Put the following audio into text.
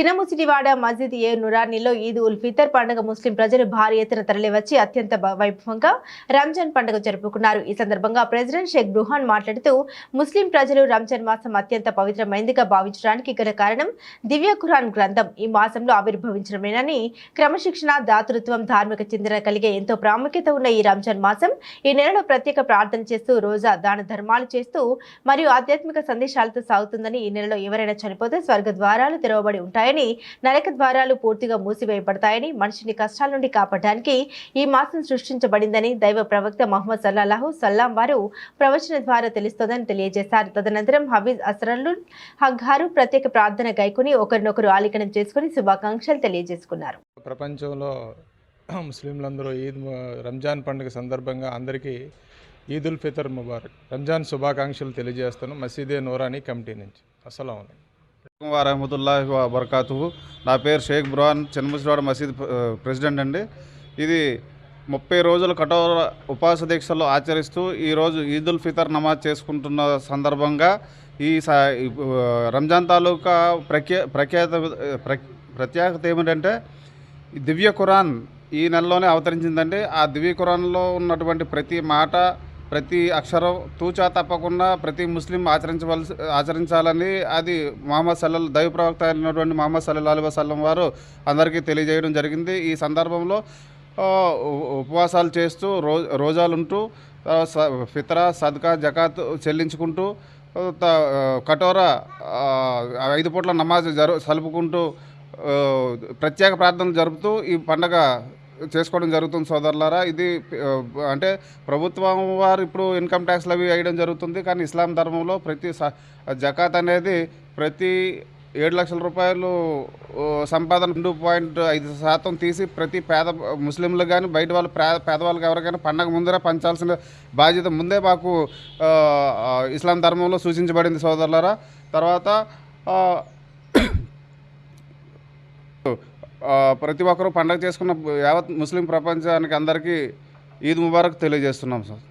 చినముసిటివాడ మస్జిద్ ఏ నురానీలో ఈద్ ఉల్ ఫితర్ పండుగ ముస్లిం ప్రజలు భారీ ఎత్తున తరలివచ్చి అత్యంత వైభవంగా రంజాన్ పండుగ జరుపుకున్నారు. ఈ సందర్భంగా ప్రెసిడెంట్ షేక్ బృహాన్ మాట్లాడుతూ ముస్లిం ప్రజలు రంజాన్ మాసం అత్యంత పవిత్రమైందిగా భావించడానికి గల కారణం దివ్య ఖురాన్ గ్రంథం. ఈ మాసంలో ఆవిర్భవించడమేనని క్రమశిక్షణ దాతృత్వం ధార్మిక చింతన కలిగే ఎంతో ప్రాముఖ్యత ఉన్న ఈ రంజాన్ మాసం ఈ నెలలో ప్రత్యేక ప్రార్థన చేస్తూ రోజా దాన ధర్మాలు చేస్తూ మరియు ఆధ్యాత్మిక సందేశాలతో సాగుతుందని ఈ నెలలో ఎవరైనా చనిపోతే స్వర్గ ద్వారాలు తెరవబడి ఉంటాయని నరక ద్వారాలు పూర్తిగా మూసివేయబడతాయని మనిషిని కష్టాల నుండి కాపాడడానికి ఈ మాసం సృష్టించబడిందని దైవ ప్రవక్త మహమ్మద్ సల్లాహు సల్లాం వారు ప్రవచన ద్వారా తెలుస్తోందని తెలియజేశారు. తదనంతరం హబీజ్ అసరల్లుల్ హగ్గారు ప్రత్యేక ప్రార్థన గైకుని ఒకరినొకరు ఆలింగనం చేసుకుని శుభాకాంక్షలు తెలియజేసుకున్నారు. ప్రపంచంలో ముస్లింలందరూ ఈద్ రంజాన్ పండుగ సందర్భంగా అందరికీ ఈదుల్ ఫితర్ ముబారక్. రంజాన్ శుభాకాంక్షలు తెలియజేస్తాను. మసీదే నూరానీ కమిటీ నుంచి. అస్సలం వరహమతుల్లా వబర్కాతు నా పేరు షేక్ బురాన్ చెన్నముసివాడ మసీద్ ప్రెసిడెంట్ అండి. ఇది ముప్పై రోజుల కఠోర ఉపాస దీక్షలు ఆచరిస్తూ ఈరోజు ఈద్ ఉల్ ఫితర్ నమాజ్ చేసుకుంటున్న సందర్భంగా ఈ స- రంజాన్ తాలూకా ప్రఖ్యా ప్రఖ్యాత ప్ర- ప్రత్యేకత ఏమిటంటే దివ్య ఖురాన్ ఈ నెలలోనే అవతరించిందండి. ఆ దివ్య ఖురాన్లో ఉన్నటువంటి ప్రతి మాట ప్రతి అక్షరం తూచా తప్పకుండా ప్రతి ముస్లిం ఆచరించవలసి ఆచరించాలని అది మహమ్మద్ సల్లల్ దైవ ప్రవక్త అయినటువంటి మహమ్మద్ సల్లల్ అలీ వసల్లం వారు అందరికీ తెలియజేయడం జరిగింది. ఈ సందర్భంలో ఉపవాసాలు చేస్తూ రో రోజాలుంటూ ఫిత్ర స- సద్కా జకాత్ చెల్లించుకుంటూ కఠోర ఐదు పూట్ల నమాజ్ జరు సలుపుకుంటూ ప్రత్యేక ప్రార్థనలు జరుపుతూ ఈ పండగ చేసుకోవడం జరుగుతుంది సోదరులారా. ఇది అంటే ప్రభుత్వం వారు ఇప్పుడు ఇన్కమ్ ట్యాక్స్లు అవి వేయడం జరుగుతుంది. కానీ ఇస్లాం ధర్మంలో ప్రతి జకాత్ అనేది ప్రతి ఏడు లక్షల రూపాయలు సంపాదన రెండు పాయింట్ ఐదు శాతం తీసి ప్రతి పేద ముస్లింలు కానీ బయట వాళ్ళు పేదవాళ్ళకి ఎవరికైనా పండగ ముందరే పంచాల్సిన బాధ్యత ముందే మాకు ఇస్లాం ధర్మంలో సూచించబడింది సోదరులారా. తర్వాత ప్రతి ఒక్కరూ పండగ చేసుకున్న యావత్ ముస్లిం ప్రపంచానికి అందరికీ ఈద్ ముబారక్ తెలియజేస్తున్నాం సార్.